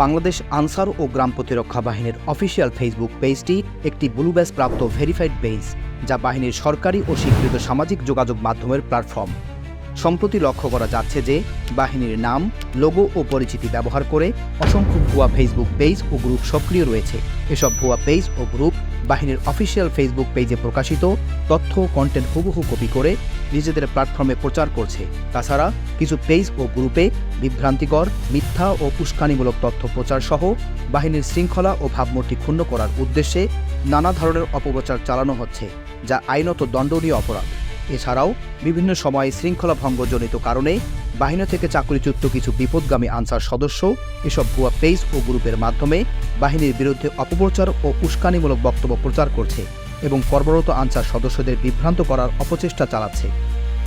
বাংলাদেশ আনসার ও গ্রাম প্রতিরক্ষা বাহিনীর অফিসিয়াল ফেসবুক পেজটি একটি ব্লু ব্যাস প্রাপ্ত ভেরিফাইড পেজ, যা বাহিনীর সরকারি ও স্বীকৃত সামাজিক যোগাযোগ মাধ্যমের প্ল্যাটফর্ম। সম্প্রতি লক্ষ্য করা যাচ্ছে যে, বাহিনীর নাম, লোগো ও পরিচিতি ব্যবহার করে অসংখ্য ভুয়া ফেসবুক পেজ ও গ্রুপ সক্রিয় রয়েছে। এসব ভুয়া পেজ ও গ্রুপ বাহিনীর অফিসিয়াল ফেসবুক পেজে প্রকাশিত তথ্য কন্টেন্ট হুবহু কপি করে নিজেদের প্ল্যাটফর্মে প্রচার করছে। তাছাড়া কিছু পেজ ও গ্রুপে বিভ্রান্তিকর, মিথ্যা ও উস্কানিমূলক তথ্য প্রচার সহ বাহিনীর শৃঙ্খলা ও ভাবমূর্তি ক্ষুণ্ণ করার উদ্দেশ্যে নানা ধরনের অপপ্রচার চালানো হচ্ছে, যা আইনত দণ্ডনীয় অপরাধ। এছাড়াও বিভিন্ন সময়ে শৃঙ্খলা ভঙ্গজনিত কারণে বাহিনী থেকে চাকরিচ্যুত কিছু বিপদগামী আনসার সদস্য এসব ভুয়া পেজ ও গ্রুপের মাধ্যমে বাহিনীর বিরুদ্ধে অপপ্রচার ও উস্কানিমূলক বক্তব্য প্রচার করছে এবং কর্মরত আনসার সদস্যদের বিভ্রান্ত করার অপচেষ্টা চালাচ্ছে।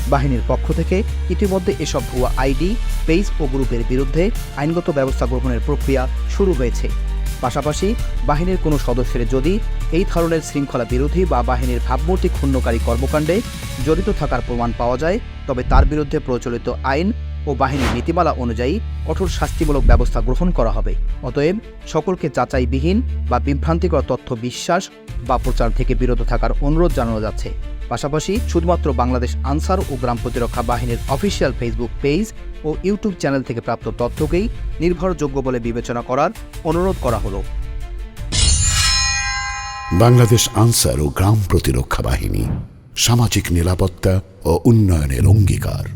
বাহিনীর পক্ষ থেকে ইতিমধ্যে এসব ভুয়া আইডি, পেজ ও গ্রুপের বিরুদ্ধে আইনগত ব্যবস্থা গ্রহণের প্রক্রিয়া শুরু হয়েছে। পাশাপাশি বাহিনীর কোনো সদস্যের যদি এই ধরনের শৃঙ্খলা বিরোধী বা বাহিনীর ভাবমূর্তি ক্ষুণ্ণকারী কর্মকাণ্ডে জড়িত থাকার প্রমাণ পাওয়া যায়, তবে তার বিরুদ্ধে প্রচলিত আইন ও বাহিনীর নীতিমালা অনুযায়ী কঠোর শাস্তিমূলক ব্যবস্থা গ্রহণ করা হবে। অতএব সকলকে যাচাইবিহীন বা বিভ্রান্তিকর তথ্য বিশ্বাস বা প্রচার থেকে বিরত থাকার অনুরোধ জানানো যাচ্ছে। পাশাপাশি শুধুমাত্র বাংলাদেশ আনসার ও গ্রাম প্রতিরক্ষা বাহিনীর অফিসিয়াল ফেসবুক পেজ ও ইউটিউব চ্যানেল থেকে প্রাপ্ত তথ্যকেই নির্ভরযোগ্য বলে বিবেচনা করার অনুরোধ করা হলো। বাংলাদেশ আনসার ও গ্রাম প্রতিরক্ষা বাহিনী সামাজিক নিরাপত্তা ও উন্নয়নের অঙ্গীকার।